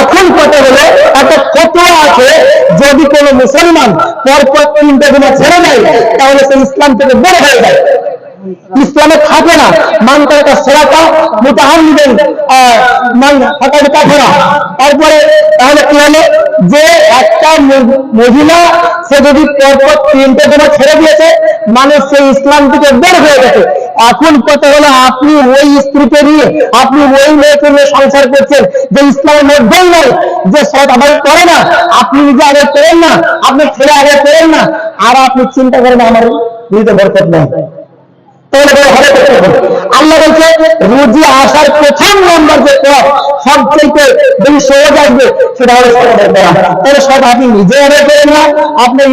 এখন কথা হলো, একটা ফতোয়া আছে, যদি কোনো মুসলমান পরপর তিনটা দিনে ছেড়ে দেয়, তাহলে সে ইসলাম থেকে বড় হয়ে যায়। ইসলামে থাকে না। মান তারা সেরাটা মুতাহাম্মিদের মান ফাঁকাটা কাফেরা তারপরে তাহলে হলো? যে একটা মহিলা, সে যদি পরপর তিনটে দিনে ছেড়ে দিয়েছে মানে সে ইসলাম থেকে বের হয়ে গেছে। এখন কথা হলো, আপনি ওই স্ত্রীকে নিয়ে, আপনি ওই মেয়েকে নিয়ে সংসার করছেন, যে ইসলামের মধ্যেই নয়, যে সৎ আবার করে না, আপনি নিজে আগে করেন না আপনার ছেলে আগে করেন না, আর আপনি চিন্তা করেন আমার নিজে বরকত নেই। আল্লাহ বলছে, রুজি আসার প্রথম নম্বর যে পথ সবচেয়ে সহজ আসবে, সেটা হলো সমাজের করা তাহলে সব আপনি নিজে আপনার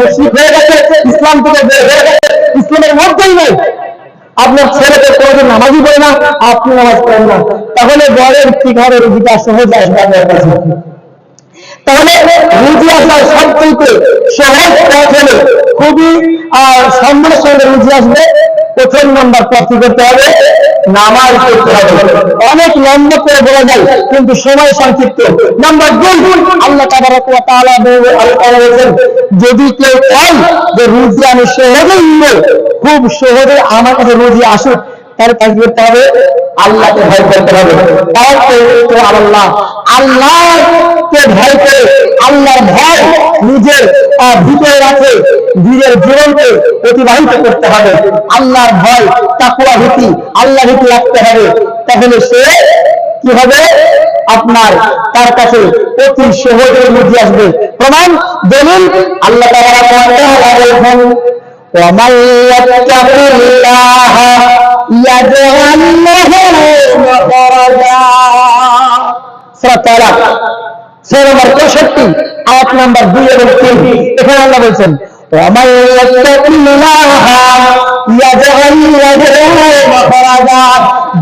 মুসলিম হয়ে গেছে, ইসলাম থেকে হয়ে গেছে, ইসলামের মধ্যেই আপনার ছেলেকে কোনোদিন নামাজই না, আপনি নামাজ পড়েন না। তাহলে বরের কি হবে রুজিটা সহজ আসবে আপনার কাছে? তাহলে রুজি আসার সবচেয়ে সহজ পথ হলো খুবই সম্মানের সঙ্গে রুজি আসবে প্রথম নম্বর প্রাপ্তি করতে হবে। নামাজ পড়তে হবে। অনেক লম্ব করে বলা যায়, কিন্তু সময় সংক্ষিপ্ত। নাম্বার দুই, আল্লাহ বলেছেন, যদি কেউ চায় যে রুজি আমি সহজেই খুব সহজে আমার কাছে রুজি আসুক তাহলে তাকে কি করতে হবে। আল্লাহকে ভয় করতে হবে আল্লাহ। আল্লাহকে ভয় করে আল্লাহর ভয় নিজের ভিতরে রাখে, নিজের জীবনকে অতিবাহিত করতে হবে। আল্লাহর ভয় তাকুয়া ভীতি, আল্লাহ ভীতি রাখতে হবে। তাহলে সে কি হবে? আপনার, তার কাছে অতি সহজে বুঝে আসবে। প্রমাণ, দলিল, আল্লাহ বলেন ومن يتق الله يجعل له مخرجا সূরা তালাক সূরা নম্বর 63 আয়াত নাম্বার 2 এবং 3 এখানে আল্লাহ বলছেন ومن يتق الله يجعل له مخرجا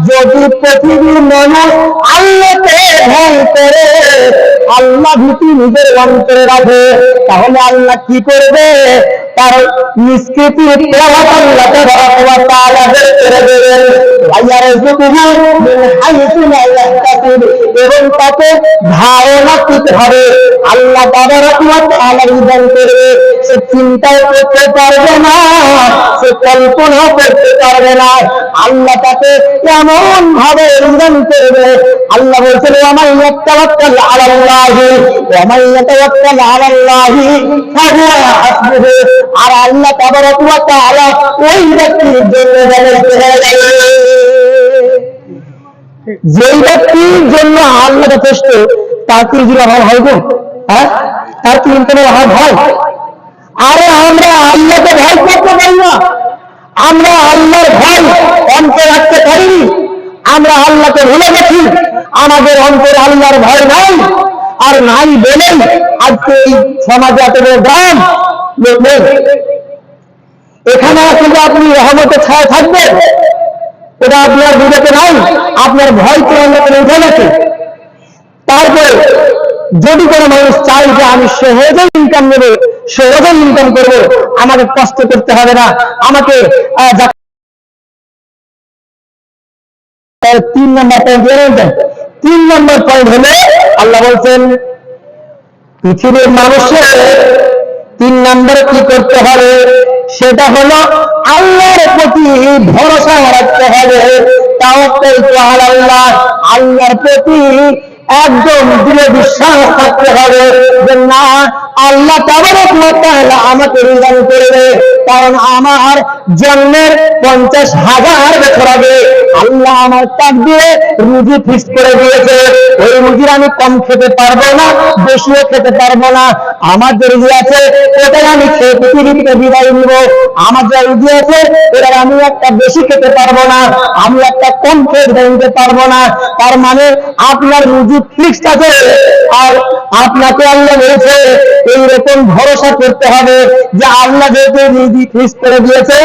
যদি পৃথিবীর মানুষ আল্লাহকে ভয় করে আল্লাহ ভীতি নিজের অন্তরে রাখে তাহলে আল্লাহ কি করবে এবং তাকে ধারণা করতে হবে। আল্লাহ বিধান করবে। সে চিন্তাও করতে পারবে না, সে কল্পনাও করতে পারবে না। আল্লাহ তাকে এমন ভাবে বিধান করবে। আল্লাহ বলছেন আমার ইয়াতাওয়াক্কাল আলাল্লাহি ওয়া মান ইয়াতাওয়াক্কাল আলাল্লাহি, ফাহুয়া হাসবুহু। আর আল্লাহ ওয়া তাআলা ওই ব্যক্তির জন্য যেই ব্যক্তির জন্য আল্লাহ যথেষ্ট, তার কি যদি অভাব হয় গো? হ্যাঁ? তার কি ইনকামের অভাব হয়? আরে আমরা আল্লাহকে ভয় করতে পারি না। আমরা আল্লাহর ভয় অন্তরে রাখতে পারিনি। আমরা আল্লাহকে ভুলে গেছি। আমাদের অন্তরে আল্লাহর ভয় নাই। আর নাই বলেই আজকে এই সমাজে এত বড় গ্রাম। এখানে আসলে আপনি রহমতের ছায়া থাকবেন। এটা আপনার বিবেকে নাই, আপনার ভয় তো উঠে গেছে তারপরে, যদি কোনো মানুষ চাই যে আমি সহজে ইনকাম নেব, সহজে ইনকাম করব, আমাকে কষ্ট করতে হবে না। আমাকে তিন নম্বর পয়েন্ট তিন নম্বর পয়েন্ট হলে, আল্লাহ বলছেন, পৃথিবীর মানুষের তিন নম্বরে কি করতে হবে? সেটা হলো আল্লাহর প্রতি ভরসা রাখতে হবে। তাও আল্লাহ আল্লাহর প্রতি একদম দৃঢ় বিশ্বাস থাকতে হবে যে না, আল্লাহ আমাকে রিজান করবে কারণ আমার জন্মের পঞ্চাশ হাজার বছর আগে আল্লাহ আমার তাক দিয়ে রুজি ফিক্স করে দিয়েছে। ওই রুজির আমি কম খেতে পারব না, বেশিও খেতে পারব না। আমার যে রুজি আছে, ওটাই আমি খেয়ে পৃথিবী থেকে বিদায় নিব। আমার যে রুজি আছে, এটার আমি একটা বেশি খেতে পারব না, আমি একটা কম খেয়ে বিদায় নিতে পারব না। তার মানে আপনার রুজি আছে। আর আপনাকে আল্লাহ এইরকম ভরসা করতে হবে যে আল্লাহ যেহেতু রুজি ফিক্স করে দিয়েছে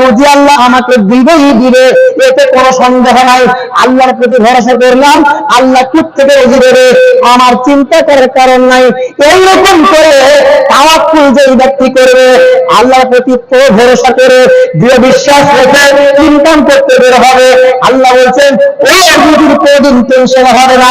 রুজি আল্লাহ আমাকে দিবেই দিবে, এতে কোনো সন্দেহ নাই। আল্লাহর প্রতি ভরসা করলাম, আল্লাহ থেকে রুজি দেবে। আমার চিন্তা করার কারণ নাই। এইরকম করে তাওয়াক্কুল যে ব্যক্তি করবে, আল্লাহর প্রতি পুরো ভরসা করে, দৃঢ় বিশ্বাস রেখে ইনকাম করতে বের হবে। আল্লাহ বলছেন ও রুজির কোনদিন টেনশন হবে না।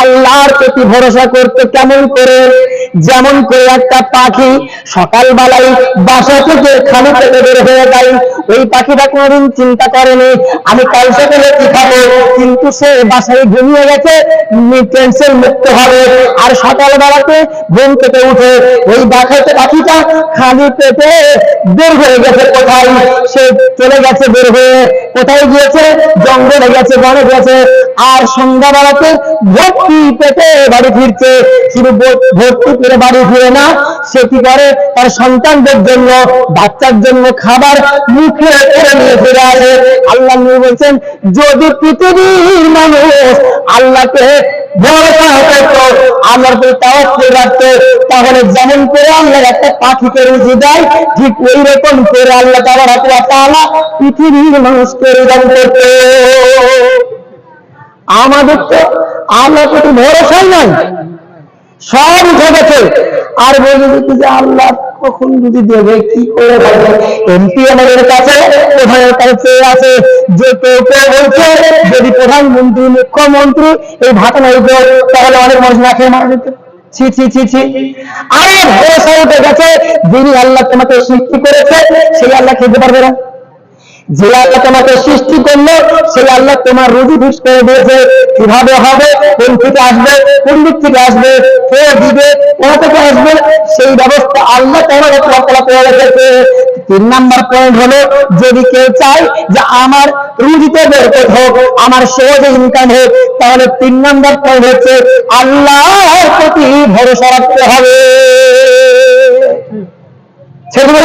আল্লাহর প্রতি ভরসা করতে কেমন করে? যেমন করে একটা পাখি সকালবেলায় বাসা থেকে খালি পেটে বের হয়ে যায়। ওই পাখিটা কোনোদিন চিন্তা করেনি, আমি কাল সকালে কি খাব? কিন্তু সে বাসায় ঘুমিয়ে গেছে টেনশন মুক্ত হবে। আর সকালবেলাতে ঘুম থেকে উঠে ওই বাসাতে পাখিটা খালি পেটে বের হয়ে গেছে কোথায়? সে চলে গেছে বের হয়ে। কোথায় গিয়েছে? জঙ্গলে গেছে, বনে গেছে। আর সন্ধ্যাবেলাতে পেটে বাড়ি ফিরছে? শুধু ভর্তি পেটে বাড়ি ফিরে না, সে কি করে? তার সন্তানদের জন্য, বাচ্চার জন্য খাবার মুখে করে নিয়ে ফিরে আসে। আল্লাহ বলছেন, যদি পৃথিবীর মানুষ আল্লাহকে তাহলে যেমন করে আল্লাহ একটা পাখিকে রুজি দেয়, ঠিক ওই রকম করে আল্লাহ তাআলা পৃথিবীর মানুষকে রোজন করতো আমাদের তো আল্লাহ প্রতি ভরসাই নাই। সব উঠে গেছে। আর বলে দিতে যে আল্লাহ কখন যদি দেবে কি করে এমপি আমাদের কাছে, প্রধানের কাছে আছে, যে কেউ কেউ বলছে, যদি প্রধানমন্ত্রী, মুখ্যমন্ত্রী এই ভাতা নাই তাহলে অনেক মানুষ না মারা যেত। ছি ছি ছি ছি। আরে ভরসা উঠে গেছে, যিনি আল্লাহ তোমাকে সৃষ্টি করেছে, সেই আল্লাহ খেতে পারবে না। যে আল্লাহ তোমাকে সৃষ্টি করল, সেই আল্লাহ তোমার রুজি ফিক্স করে দিয়েছে। কীভাবে হবে? কোন থেকে আসবে? কোন দিক থেকে আসবে? কে দিবে? কোথা থেকে আসবে? সেই ব্যবস্থা আল্লাহ তোমার আপনারা করে রেখেছে। তিন নাম্বার পয়েন্ট হলো, যদি কেউ চায় যে আমার রুজিতে বের করতে হোক, আমার সহজে ইনকাম হোক, তাহলে তিন নাম্বার পয়েন্ট হচ্ছে, আল্লাহর প্রতি ভরসা রাখতে হবে। ছেলেগুলো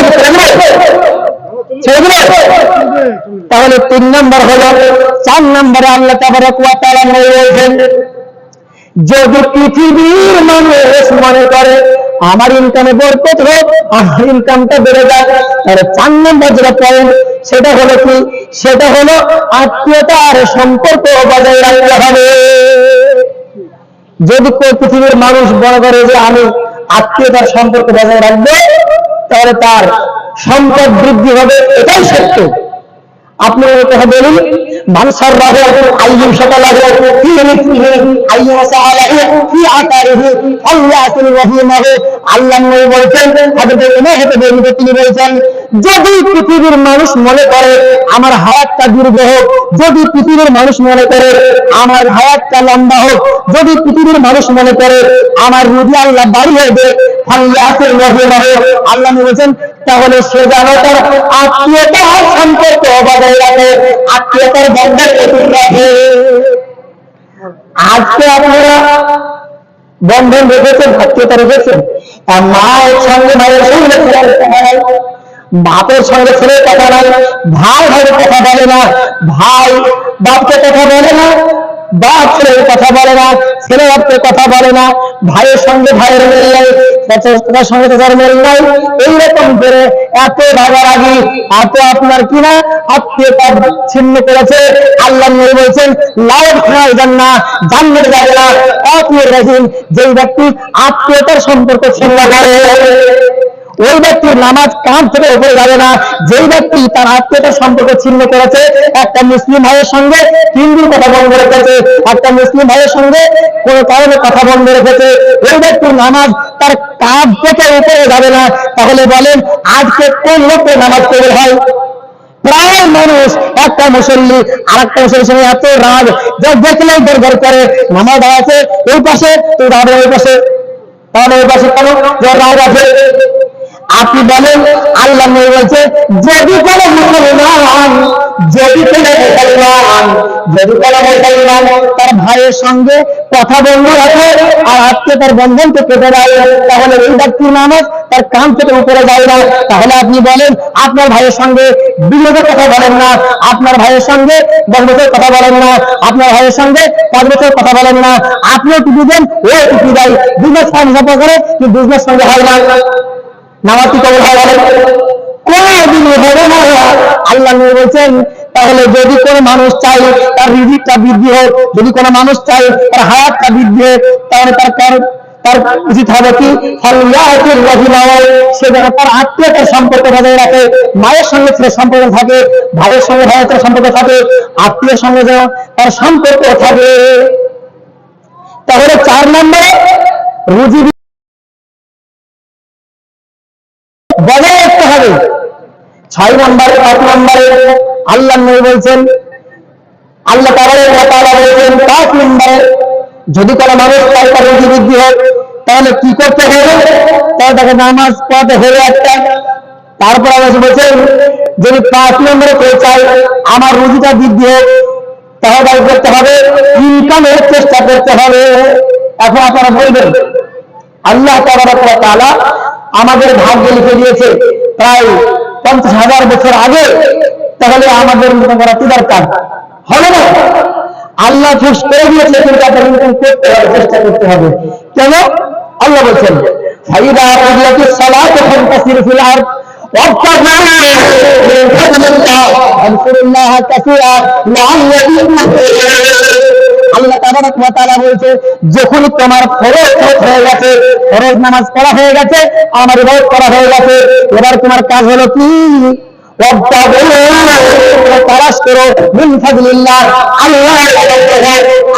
তাহলে তিন নম্বর হলো, চার নম্বরে আল্লাহ বলেছেন যদি পৃথিবীর মানুষ মনে করে আমার ইনকামে বরকত হোক, আমার ইনকামটা বেড়ে যায় তাহলে চার নম্বর যেটা পয়েন্ট সেটা হলো কি? সেটা হলো আত্মীয়তা আর সম্পর্ক বজায় রাখতে হবে। যদি কেউ পৃথিবীর মানুষ মনে করে যে আমি আত্মীয়তার সম্পর্ক বজায় রাখব, তাহলে তার সম্পদ বৃদ্ধি হবে, এটাই সত্য। আপনি কথা বলুন মানসার রাহ আইয়ুম সকা ফি কি রহিমাহু। আল্লাহ বলছেন তিনি বলেছেন যদি পৃথিবীর মানুষ মনে করে আমার হায়াতটা দীর্ঘ হোক, যদি পৃথিবীর মানুষ মনে করে আমার হায়াতটা লম্বা হোক, যদি পৃথিবীর মানুষ মনে করে আমার রুজি আল্লাহ আল্লাহুল রহিমাহু আল্লাহ বলেছেন, তাহলে সে যেন তার আত্মীয়তার সম্পর্ক বজায় রাখে, আত্মীয়তার বন্ধন অটুট রাখে। আজকে আপনারা বন্ধন রেখেছেন, আত্মীয়তা রেখেছেন আর মায়ের সঙ্গে মায়ের সঙ্গে বাপের সঙ্গে ছেলের কথা নাই, ভাই ভাইয়ের কথা বলে না, ভাই বাপকে কথা বলে না, বাপ ছেলের কথা বলে না, ছেলে বাপকে কথা বলে না, ভাইয়ের সঙ্গে ভাইয়ের মেল নাই চাচার সঙ্গে চাচার মেল নাই। এইরকম করে এত রাগারাগি এত আপনার কিনা আত্মীয়তা ছিন্ন করেছে। আল্লাহ নবী বলছেন লাউড খাওয়াই যান না জান্নাতে যাবে না। আত্মীয় রাজিন যেই ব্যক্তি আত্মীয়তার সম্পর্ক ছিন্ন করে ওই ব্যক্তির নামাজ কাঁধ থেকে উপরে যাবে না। যেই ব্যক্তি তার আত্মীয়তার সম্পর্ক ছিন্ন করেছে, একটা মুসলিম ভাইয়ের সঙ্গে তিন দিন কথা বন্ধ রেখেছে, একটা মুসলিম ভাইয়ের সঙ্গে কোন কারণে কথা বন্ধ রেখেছে। ওই ব্যক্তির নামাজ তার কাঁধ থেকে উপরে যাবে না। তাহলে বলেন, আজকে কোন লোকের নামাজ কবুল হয়? প্রায় মানুষ, একটা মুসল্লি আর একটা মুসল্লির সঙ্গে এত রাগ, যা দেখলেই দরকার করে নামাজ আছে, ওই পাশে, তো দাঁড়াবে ওই পাশে। তাহলে ওই পাশে কেন? যে রাগ আছে। আপনি বলেন, আল্লাহ বলছে, যদি কোনো মুসলমান, যদি কোনো মুসলমান, যদি কোনো মুসলমান তার ভাইয়ের সঙ্গে কথা বন্ধ রাখে আর আজকে তার বন্ধনকে কেটে দেয়, তাহলে এই ব্যক্তির নামাজ তার কান থেকে উপরে যায় না? তাহলে আপনি বলেন, আপনার ভাইয়ের সঙ্গে বিনোদের কথা বলেন না, আপনার ভাইয়ের সঙ্গে দশ বছর কথা বলেন না, আপনার ভাইয়ের সঙ্গে পাঁচ বছর কথা বলেন না। আপনিও টিপি দেন ও টিপি দেয় বিজনেস ফার্ম করে, কিন্তু বিজনেস সঙ্গে হয় না। তাহলে যদি কোনো মানুষ চায় তার রিজিকটা বৃদ্ধি হোক, যদি কোনো মানুষ চায় তার হায়াতটা বৃদ্ধি হোক, তাহলে তার তার তার উচিত হবে কি? সে যেন তার আত্মীয়তার সম্পর্ক বজায় রাখে, মায়ের সঙ্গে ছেলের সম্পর্ক থাকে, ভাইয়ের সঙ্গে ভাইয়ের সম্পর্ক থাকে, আত্মীয়ের সঙ্গে যেন তার সম্পর্ক থাকে। তাহলে চার নম্বরে রুজি বজায় রাখতে হবে। ছয় নম্বরে পাঁচ নম্বরে আল্লাহ নবী বলছেন, আল্লাহ বলছেন, পাঁচ নম্বরে যদি কোনো মানুষ তার রুজি বৃদ্ধি হোক তাহলে কি করতে হবে? তাহলে তাকে নামাজ পড়াতে হবে একটা। তারপর আবার বলছেন, যদি পাঁচ নম্বরে কেউ চায়, আমার রুজিটা বৃদ্ধি হোক, তাহলে তাকে করতে হবে ইনকামের চেষ্টা করতে হবে। এখন আপনারা বলবেন, আল্লাহ তাআলা আমাদের ভাগ্যে লিখে দিয়েছে প্রায় পঞ্চাশ হাজার বছর আগে তাহলে আমাদের ইনকাম করা কি দরকার হবে না আল্লাহ ফিক্স করে দিয়েছে কিন্তু আপনার ইনকাম করতে হবে চেষ্টা করতে হবে কেন আল্লাহ বলছেন ফাইদা কুদিয়াতিস সালাতু ফান্তাসিরু ফিল আরদ وابتغوا من فضل الله واذكروا الله كثيرا لعلكم বলছে যখন তোমার ফরজ হয়ে গেছে, ফরজ নামাজ হয়ে গেছে, আমার করা হয়ে গেছে। এবার তোমার কাজ হলো কি?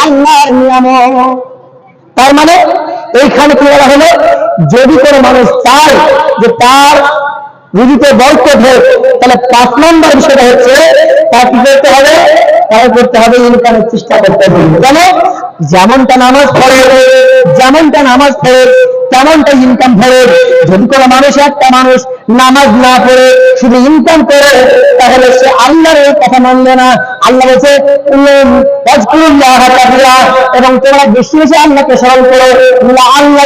আল্লাহ তার মানে এইখানে কি বলা হলো? যদি কোনো মানুষ চায় যে তার রুজিতে বরকত হোক, তাহলে পাঁচ নম্বর বিষয়টা হচ্ছে, তার কি করতে হবে? তাকে করতে হবে ইনকামের চেষ্টা করতে হবে। কেন? যেমনটা নামাজ পড়ে, যেমনটা নামাজ পড়ে, তেমনটা ইনকাম পড়ে। যদি কোনো মানুষ, একটা মানুষ নামাজ না পড়ে, শুধু ইনকাম করে, তাহলে সে আল্লাহর কথা মানবে না। আল্লাহ বলছে এবং তোমরা বেশি বেশি আল্লাহকে স্মরণ করো। আল্লাহ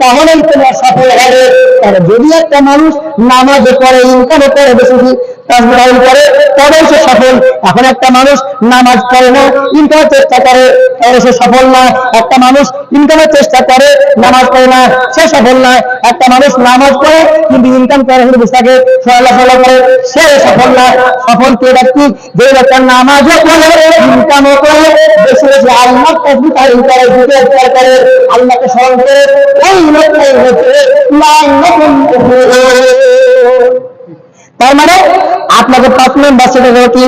তাহলেই তোমরা সফল হবে। আর যদি একটা মানুষ নামাজে পড়ে ইনকামে পড়ে বেশি বেশি তাজবির করে তবে সে সফল। এখন একটা মানুষ নামাজ পড়ে না ইনকামের চেষ্টা করে তাহলে সে সফল না। একটা মানুষ ইনকামের চেষ্টা করে, নামাজ পড়ে না, সে সফল না। একটা মানুষ নামাজ পড়ে, কিন্তু ইনকাম করে শুধু বসে থাকে সরলা করে, সে সফল না। সফল কে ব্যক্তি? যে ব্যক্তি নামাজও পড়ে ইনকামও করে বেশি বেশি আল্লাহ তসবি তারিম করে, জিকির করে, আল্লাহকে স্মরণ করে, ওই লোকটাই হচ্ছে তার মানে আপনাকে পাঁচ সেটা হলো কি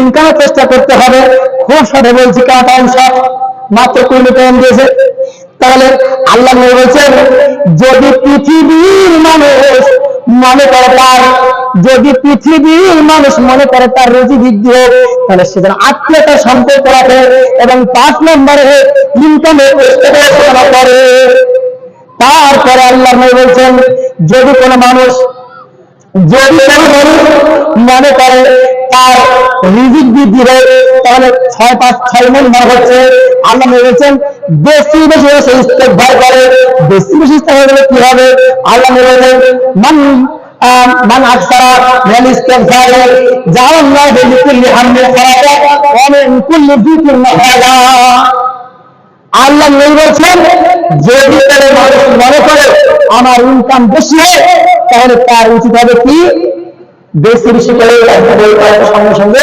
ইনকামের চেষ্টা করতে হবে। খুব সাথে বলছি টাইম সব মাত্র কুড়ি টাইম দিয়েছে তাহলে আল্লাহ বলছেন, যদি পৃথিবীর মানুষ মনে করে তার, যদি পৃথিবীর মানুষ মনে করে তার রুজি বৃদ্ধি হোক, তাহলে সে যেন আত্মীয়তার সম্পর্ক রাখে এবং পাঁচ নম্বরে ইনকামের করে। তারপরে আল্লাহ বলছেন, যদি কোনো মানুষ মনে করে, তার রিজিক বৃদ্ধি হয়, তাহলে ছয় পাঁচ, ছয় নম্বর হচ্ছে, আল্লাহ বলেছেন বেশি বেশি সে ইস্তেকভার করে, বেশি বেশি ইস্তেকভার করলে কি হবে আল্লাহ বলেছেন মান মান আকসারা জাআলাল্লাহু লিকুল্লি হামদিন ফারাজা ওয়া মিন কুল্লি যিকরিন মাখাজা আল্লাহ নবী বলছেন কোনো মানুষ মনে করে আমার ইনকাম বেশি হয়, তাহলে তার উচিত হবে কি? বেশি বেশি করে সঙ্গে সঙ্গে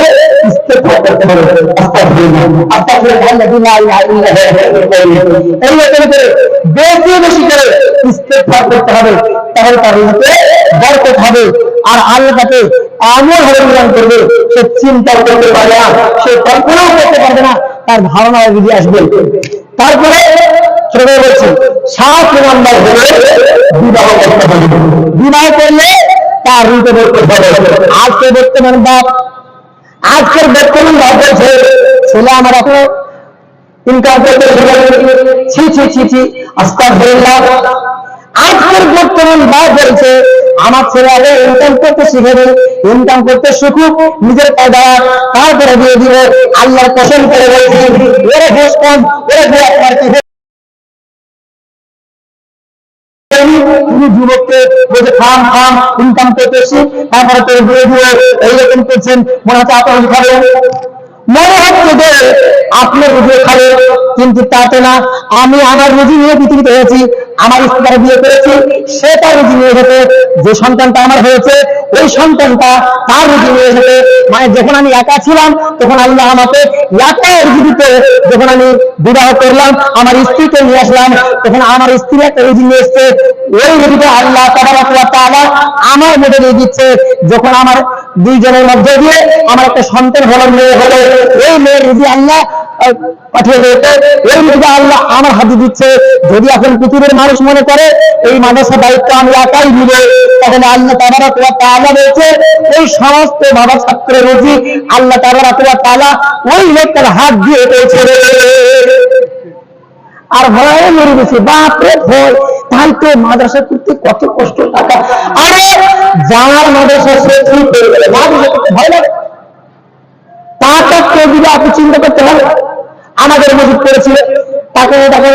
হবে আর করবে, সে চিন্তা করতে পারবে না, সে কল্পনাও করতে পারবে না, তার ধারণা যদি আসবে। তারপরে ছোট বলছি, সাত নম্বর বিবাহ করতে হবে। বিবাহ করলে তার হবে। আজকে বর্তমান বাপ, আজকের বর্তমান বাপ বলছে, ছেলে আমার এত ইনকাম করতে ছি ছি ছি ছি আজকের বর্তমান বা বলছে আমার ছেলে আগে ইনকাম করতে শিখেনি ইনকাম করতে শিখুক নিজের পায়ে দাঁড়াক, তারপরে দিয়ে দিব আল্লাহর কসম করে বলছি ইনকাম তারপরে করছেন মনে হচ্ছে মনে কিন্তু তাতে না আমি আমার রুজি নিয়ে পৃথিবীতে হয়েছি আমার স্ত্রী বিয়ে করেছি, সে তার রুজি নিয়ে যেতে যে সন্তানটা আমার হয়েছে, ওই সন্তানটা তার রুজি নিয়ে যেতে মানে যখন আমি একা ছিলাম, তখন আল্লাহ আমাকে একা রুজি দিতে, যখন আমি বিবাহ করলাম, আমার স্ত্রীকে নিয়ে আসলাম, তখন আমার স্ত্রী একটা রুজি নিয়ে এসছে। ওই রুজিটা আল্লাহ তাআলা আমার মধ্যে দিয়ে দিচ্ছে। যখন আমার দুইজনের মধ্যে দিয়ে আমার একটা সন্তান হলো, মেয়ে হলো, এই মেয়ের রুজি আল্লাহ পাঠিয়ে দিয়েছে। এই রুজি আল্লাহ আমার হাতে দিচ্ছে। যদি এখন পৃথিবীর মানুষ মনে করে, এই মাদ্রাসা দায়িত্ব আমি একাই নিব। তাহলে আল্লাহ তাবারাক ওয়া তাআলা বলছে, এই সমস্ত বাবা ছাত্রের রুজি আল্লাহ তাবারাক ওয়া তাআলা ওই লোকটার হাত দিয়ে দেবে। আর ভয়ে মরে গেছে। বাপরে ভয়। তাই তো মাদ্রাসা করতে কত কষ্ট টাকা আরে, যার মাদ্রাসা সে হয়ে গেলে মাদ্রাসা করতে ভয় লাগে। টাকা কে দিবে আপনি চিন্তা করতে হবে আমাদের মজুদ করেছিল। তাকে তাকে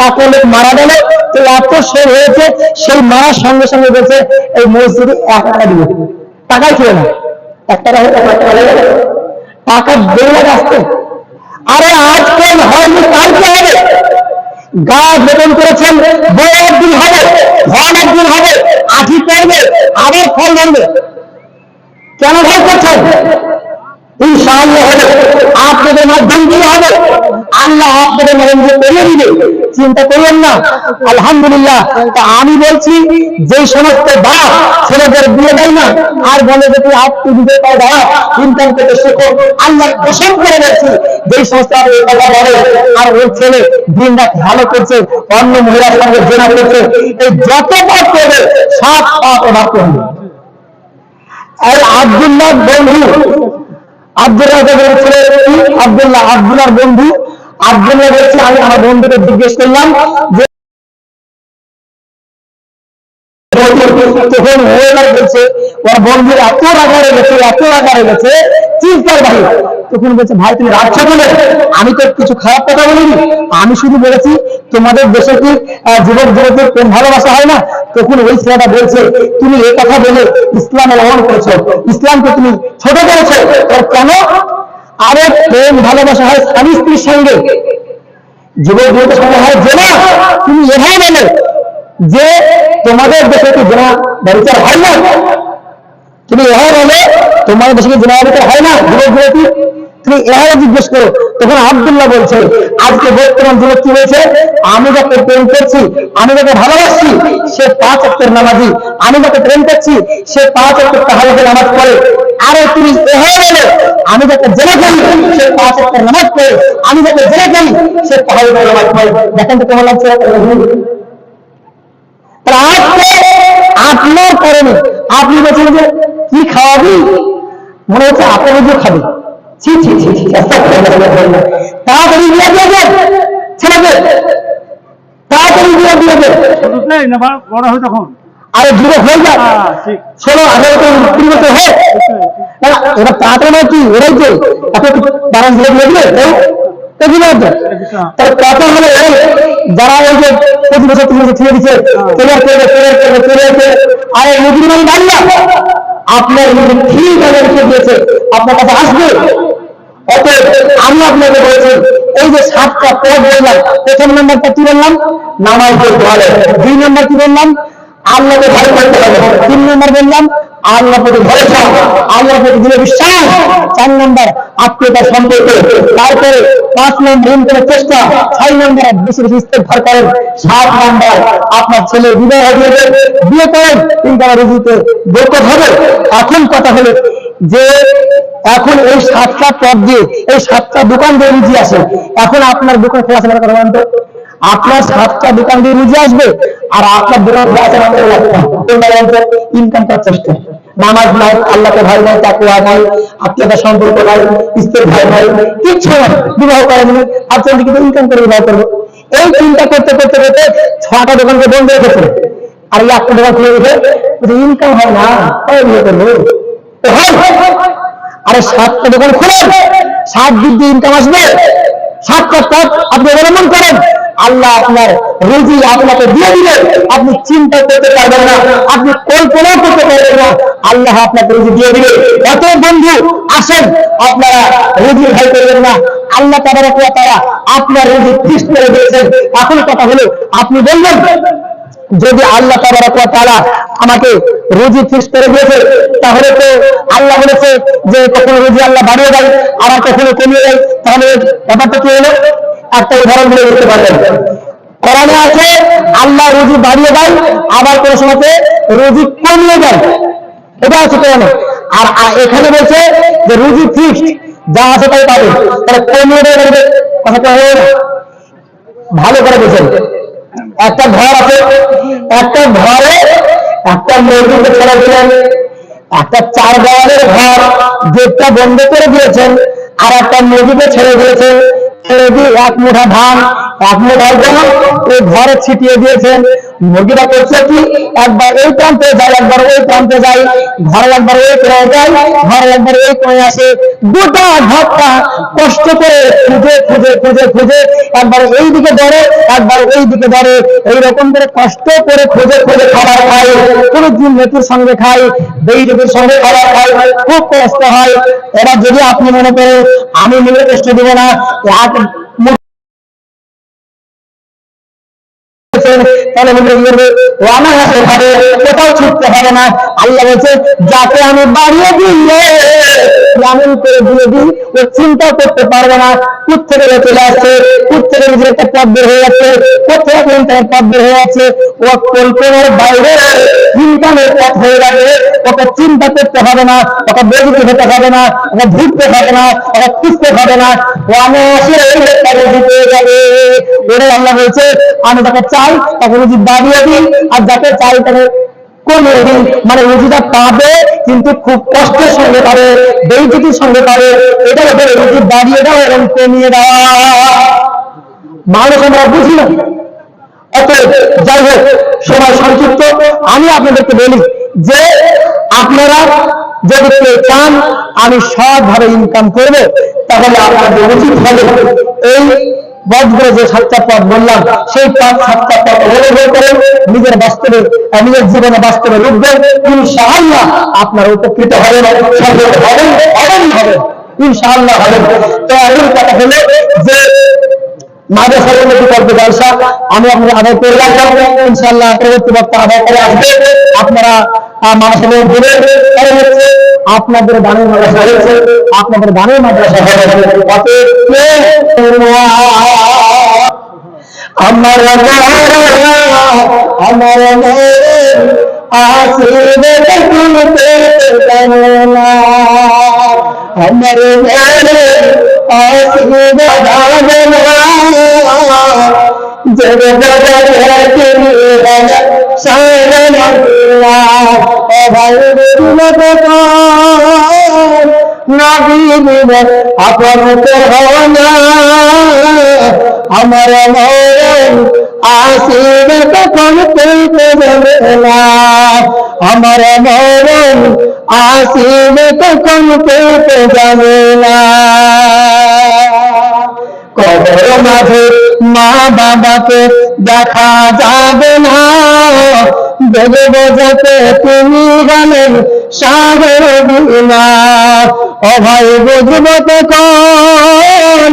তাকে লোক মারা গেল। তো এত সে হয়েছে, সেই মারার সঙ্গে সঙ্গে বলছে, এই মসজিদে এক টাকা দিবে। টাকাই ছিল না এক টাকা টাকা গেল। টাকা বেড়ে আসতে আরে আজকে হয়নি, কালকে হবে। গাছ বেতন করেছেন বড় একদিন হবে ফল একদিন হবে আঠি পড়বে, আবার ফল ধরবে। কেন ভয় করছেন? ইনশাআল্লাহ হবে। আপনাদের মাধ্যম দিয়ে হবে। আল্লাহ আপনাদের মাধ্যমে করিয়ে দিবে। চিন্তা করবেন না? আলহামদুলিল্লাহ। তা আমি বলছি, যে সমস্ত বাপ ছেলেদের বিয়ে দেয় না, আর বলে যে তুই আপনি নিজের পায়ে দাঁড়া, ইনকাম করতে শেখো। আল্লাহ কসম করে বলছি যেই আর এই কথা বলে, আর ওর ছেলে দিন রাত ভালো করছে, অন্য মহিলার সঙ্গে জেনা করছে, এই যত পাপ করবে, সব পাপ ওনার করবে। আর আব্দুল্লাহ বন্ধু, আব্দুল্লাহ ছেলে আব্দুল্লাহ আব্দুল্লাহর বন্ধু আব্দুল্লাহ বলছে আমি আমার বন্ধুকে জিজ্ঞেস করলাম যে আমি তো কিছু খারাপ কথা বলিনি। আমি শুধু বলেছি, তোমাদের দেশে কি যুবক যুবকের কোন ভালোবাসা হয় না? তখন ওই ছেলেটা বলছে, তুমি এই কথা বলে ইসলাম গ্রহণ করেছ। ইসলামকে তুমি ছোট করেছ। কেন আরে প্রেম, ভালোবাসা হয় স্বামী স্ত্রীর সঙ্গে। যুবক যুবকের সঙ্গে হয় যে না তুমি এভাবে বলো যে তোমাদের দেশে কি জেনা ব্যবচার হয় না? তুমি এভাবে বলো তোমাদের দেশে কি জেনা ব্যবচার হয় না, যুবক, যুবতী? তুমি এভাবে জিজ্ঞেস করো। তখন আব্দুল্লাহ বলছে, আজকে বর্তমান যুবক কি বলছে আমি যাকে প্রেম করছি, আমি যাকে ভালোবাসছি, সে পাঁচ অক্টের নামাজি। আমি যাকে প্রেম করছি, সে পাঁচ অক্টের তাহলে নামাজ পড়ে। আরে তুমি আমি যাকে জেনে করি সে পাঁচ নামাজ পড়ে। আমি যাকে জেনে করি সে তাহলে নামাজ পড়ে। দেখেন তো কেমন লাগছে আপনার কারণে আপনি বলছেন যে কি খাওয়াবি? মনে হচ্ছে আপনার যে খাবে। ছি ছি ছি ছি তাড়াতাড়ি বিয়ে দিয়ে দেন, ছেলেকে। তাড়াতাড়ি বিয়ে দিয়ে দেন। বড় হয় তখন। আরে যুবক হয়ে যাক হ্যাঁ, ষোলো আঠারো তো কুড়ি বছর না না, এবার তাড়াতাড়ি নয় কি? ওরাই যে এত দাঁড়ান ধরে দিয়ে দিলে এগুলো হচ্ছে তার কথা হলো এই যারা ওই যে প্রতি বছর তিন বছর ছেড়ে দিচ্ছে ক্লিয়ার করবে ক্লিয়ার করবে ক্লিয়ার করবে। আরে মুদির মানে বাংলা আপনার মুদির ঠিক দিয়েছে আপনার কাছে আসবে? অতএব আমি আপনাকে বলছি এই যে সাতটা পদ বললাম প্রথম নম্বরটা কি বললাম? নামাজ দুই নম্বর কি বললাম? আল্লাহকে ভয় করতে হবে। তিন নম্বর বললাম আল্লাহ প্রতি ভরসা আল্লাহ প্রতি বিশ্বাস। চার নম্বর তারপরে পাঁচ নম্বর ইনকামের চেষ্টা। ছয় নম্বর করেন। সাত নম্বর, আপনার ছেলে বিবাহ দিয়ে বিয়ে করেন। ইনকামের রুজিতে বরকত হবে। এখন কথা হলো যে, এখন এই সাতটা পদ দিয়ে, এই সাতটা দোকান দিয়ে রুজি আসে। এখন আপনার দোকান খোলা কথা বলেন তো? আপনার সাতটা দোকান দিয়ে রুজি আসবে আর আপনার দোকান? ইনকাম চেষ্টা। নামাজ নাই, আল্লাহকে ভয় নাই তাকুয়া নাই আত্মীয়তা সম্পর্ক নাই, স্ত্রীর ভয় নাই, কিচ্ছু নাই। বিবাহ করেন আপনার কিন্তু ইনকাম করে বিবাহ করব এই চিন্তা করতে করতে করতে ছটা দোকানকে বন্ধ রেখেছে আর এই একটা দোকান খুলে রেখে ইনকাম হয় না, তাই বিয়ে করব। আরে সাতটা দোকান খুলে সাত দিক দিয়ে ইনকাম আসবে। সাতটা সপ্তাহ আপনি অবলম্বন করেন। আল্লাহ আপনার রুজি আপনাকে দিয়ে দিলে আপনি চিন্তা করতে পারবেন না, আপনি কল্পনা করতে পারবেন না। আল্লাহ আপনাকে রুজি দিয়ে দিবে। এত বন্ধু, আসেন, আপনারা রুজি ভাই করবেন না। আল্লাহ তারা তারা আপনার রুজি ফিক্স করে দিয়েছেন। এখন কথা হলো, আপনি বলবেন যদি আল্লাহ তারা আমাকে রুজি ফিক্স করে দিয়েছে, তাহলে তো আল্লাহ বলেছে যে কখনো রুজি আল্লাহ বাড়িয়ে দেয়, আবার কখনো কমিয়ে দেয়। তাহলে ব্যাপারটা কি হলো? একটা উদাহরণ দিয়ে বলতে পারবেন। কোরআনে আছে, আল্লাহ রুজি বাড়িয়ে দেয়, আবার কোনো সময় রুজি কমিয়ে দেয়। এটা আছে কোরআনে। আর এখানে বলছে যে রুজি ফিক্সড, যা আছে তাই পাবে। তাহলে কমিয়ে দেয় বলবে কথাটা ভালো করে বুঝেন। একটা ঘর আছে, একটা ঘরে একটা মসজিদে ছেড়ে দিলেন একটা চার দেওয়ালের ঘর, গেটটা বন্ধ করে দিয়েছেন, আর একটা মুরগিকে ছেড়ে দিয়েছেন এক মুঠা ধান, এক মুঠা ওই ঘরে ছিটিয়ে দিয়েছেন মুরগিটা করছে কি? একবার এই প্রান্তে যায় একবার ওই প্রান্তে যায় ঘরে একবার ওই করে যায় ঘরে একবার ওই করে আসে। গোটা ঘরটা কষ্ট করে খুঁজে খুঁজে খুঁজে খুঁজে একবার এই দিকে ধরে, একবার ওই দিকে ধরে। এইরকম করে কষ্ট করে খুঁজে খুঁজে খাবার খায় কোনো দিন মেথুর সঙ্গে খায় বেইরুবির সঙ্গে খাবার খায় খুব কষ্ট হয়। এবার যদি আপনি মনে করেন, আমি মিলে কষ্ট দেবো না। তাহলে মনে করবে? ও আমার হাতে হবে কোথাও ছুটতে হবে না। আল্লাহ বলছে, যাকে আমি বাড়িয়ে দিলে এমন করে দিয়ে দিই ও চিন্তা করতে পারবে না। কুত থেকে চলে আসছে কুত থেকে নিজের একটা পথ বের হয়ে যাচ্ছে? কোথায় কোন তার পথ বের হয়ে যাচ্ছে? ও কল্পনার বাইরে? ইনকামের পথ হয়ে যাবে। ওকে চিন্তা করতে হবে না। ওকে বেদিতে হতে হবে না। ওকে ঘুরতে হবে না। ওকে খুঁজতে হবে না। ও আমি আসে এই একটা রুজি যাবে। ওরে আল্লাহ বলছে, আমি তাকে চাই, তাকে রুজি বাড়িয়ে দিই আর যাকে চাই তাকে দিই মানে রুজিটা পাবে, কিন্তু খুব কষ্টের সঙ্গে পাবে বেইজিতির সঙ্গে পাবে এটা ওদের রুজি বাড়িয়ে দাও এবং কমিয়ে দেওয়া মানুষ আমরা বুঝি না। অতএব যাই হোক সময় সংক্ষিপ্ত। আমি আপনাদেরকে বলি যে, আপনারা যদি কেউ চান, আমি সৎভাবে ইনকাম করব, তাহলে আপনাদের উচিত হবে এই বজ্র যে সাতটা পথ বললাম, সেই পথ সাতটা পথ অবলম্বন করেন নিজের বাস্তবে, নিজের জীবনে বাস্তবে রূপ দেন। ইনশাআল্লাহ আপনার উপকৃত সফল হবেন হবেন হবেন। ইনশাআল্লাহ হবেন। তো এমন কথা হলো যে করতে জলসা আমি আপনারা হচ্ছে আপনাদের দানের মাদ্রাসা হয়েছে আপনাদের দানের মাদ্রাসা আমার আমার আপন হনা আমার মরণ আসিবে কখন পেতে যাবে না আমার মরণ আসিবে কখন পেতে যাবে না। কবর মাঝে মা বাবাকে দেখা যাবে না। বেগে বোঝাতে তুমি গেলেন সাগর বিনা। অভয় বুঝব তো কন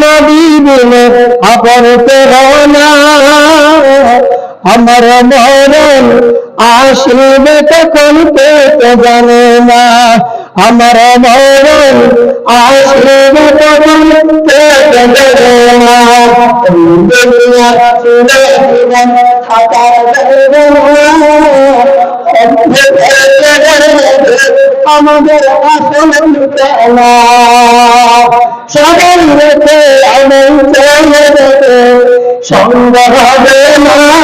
নদী বিনে আপন না আমার মরণ আসিবে তখন পেতে জানে না। আমার মরণ আসিবে তখন পেতে জানে না। আমাদের আসল সবাই রেখে আমি চলে যেতে। সঙ্গ হবে না।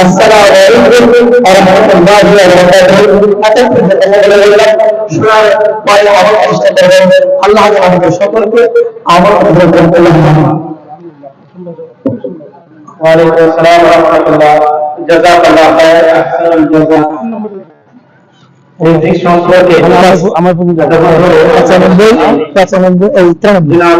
আসসালামু আলাইকুম ওয়া রাহমাতুল্লাহি ওয়া বারাকাতুহু আজকে আমরা বললাম শোনার পরে আবার চেষ্টা করবেন আল্লাহ যেন আমাদের সকলকে আবার অনুগ্রহ করতে ওয়া আলাইকুম আসসালাম ওয়া রাহমাতুল্লাহ জাযাকাল্লাহ খায়র আহসানুল জাযা রিজিক সম্পর্কে আমার আমার পূজা 95 95 এই 93